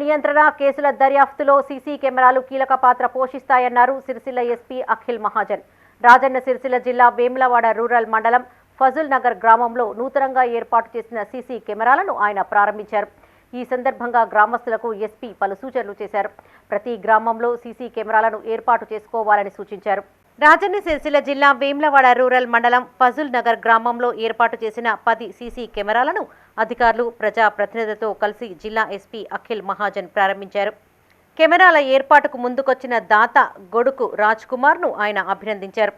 నియంత్రణ కేసుల దర్యాప్తులో సీసీ కెమెరాలు కీలక పాత్ర పోషిస్తాయన్నారు సిరిసిల్ల ఎస్పీ అఖిల్ మహాజన్. రాజన్న సిరిసిల్ల జిల్లా వేములవాడ రూరల్ మండలం ఫజుల్ నగర్ గ్రామంలో నూతనంగా ఏర్పాటు చేసిన సీసీ కెమెరాలను ఆయన ప్రారంభించారు. ఈ సందర్భంగా గ్రామస్తులకు ఎస్పీ పలు సూచనలు చేశారు. ప్రతి గ్రామంలో సీసీ కెమెరాలను ఏర్పాటు చేసుకోవాలని సూచించారు. రాజన్న సిరిసిల్ల జిల్లా వేమ్లవాడ రూరల్ మండలం ఫజుల్ నగర్ గ్రామంలో ఏర్పాటు చేసిన పది సీసీ కెమెరాలను అధికారులు ప్రజాప్రతినిధులతో కలిసి జిల్లా ఎస్పీ అఖిల్ మహాజన్ ప్రారంభించారు. కెమెరాల ఏర్పాటుకు ముందుకొచ్చిన దాత గొడుకు రాజ్ కుమార్ను ఆయన అభినందించారు.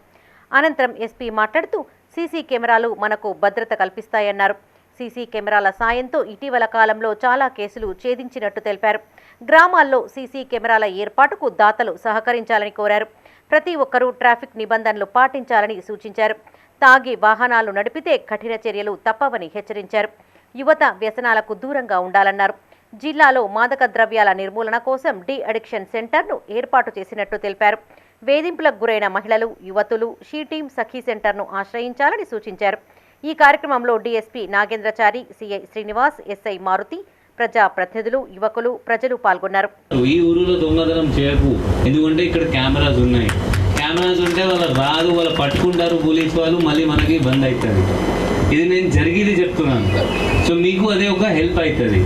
అనంతరం ఎస్పీ మాట్లాడుతూ సీసీ కెమెరాలు మనకు భద్రత కల్పిస్తాయన్నారు. సీసీ కెమెరాల సాయంతో ఇటీవల కాలంలో చాలా కేసులు ఛేదించినట్టు తెలిపారు. గ్రామాల్లో సీసీ కెమెరాల ఏర్పాటుకు దాతలు సహకరించాలని కోరారు. ప్రతి ఒక్కరూ ట్రాఫిక్ నిబంధనలు పాటించాలని సూచించారు. తాగి వాహనాలు నడిపితే కఠిన చర్యలు తప్పవని హెచ్చరించారు. యువత వ్యసనాలకు దూరంగా ఉండాలన్నారు. జిల్లాలో మాదక ద్రవ్యాల నిర్మూలన కోసం డి అడిక్షన్ సెంటర్ను ఏర్పాటు చేసినట్టు తెలిపారు. వేధింపులకు గురైన మహిళలు యువతులు షీ టీం సఖీ సెంటర్ను ఆశ్రయించాలని సూచించారు. ఈ కార్యక్రమంలో DSP Nagendrachari CI Srinivas SI Maruti ప్రజా ప్రతినిధులు యువకులు ప్రజలు పాల్గొన్నారు. ఈ ఊరిలో దొంగతనం చేయకు. ఎందుకంటే ఇక్కడ కెమెరాస్ ఉన్నాయి. కెమెరాస్ ఉంటే వాళ్ళు రాదు వాళ్ళు పట్టుకుంటారు పోలీస్ వాళ్ళు మళ్ళీ మనకి బంద్ అవుతుంది ఇది నేను జరిగేది చెప్తున్నాను. సో మీకు అదే ఒక హెల్ప్ అవుతుంది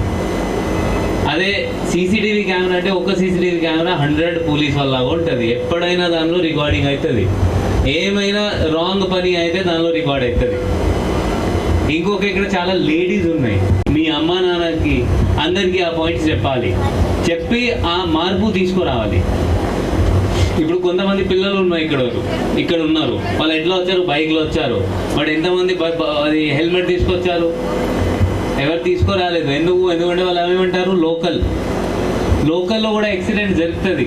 అదే సీసీటీవీ కెమెరా అంటే ఒక సీసీటీవీ కెమెరా హండ్రెడ్ పోలీస్ వాళ్ళగా ఉంటుంది. ఎప్పుడైనా దానిలో రికార్డింగ్ అవుతుంది ఏమైనా రాంగ్ పని అయితే దానిలో రికార్డ్ అవుతుంది ఇంకొక ఇక్కడ చాలా లేడీస్ ఉన్నాయి. మీ అమ్మ నాన్నకి అందరికీ ఆ పాయింట్స్ చెప్పాలి. చెప్పి ఆ మార్పు తీసుకురావాలి. ఇప్పుడు కొంతమంది పిల్లలు ఉన్నారు ఇక్కడ. ఇక్కడ ఉన్నారు. వాళ్ళు ఎట్లా వచ్చారు బైక్లో వచ్చారు. బట్ ఎంతమంది అది హెల్మెట్ తీసుకొచ్చారు? ఎవరు తీసుకురాలేదు? ఎందుకు? ఎందుకంటే వాళ్ళు ఏమంటారు లోకల్. లోకల్లో కూడా యాక్సిడెంట్ జరుగుతుంది.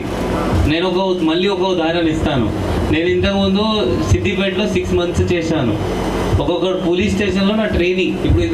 నేను ఒక మళ్ళీ ఒక ఉదాహరణ ఇస్తాను. నేను ఇంతకుముందు సిద్దిపేటలో సిక్స్ మంత్స్ చేశాను. ఒక్కొక్క పోలీస్ స్టేషన్లో నా ట్రైనింగ్. ఇప్పుడు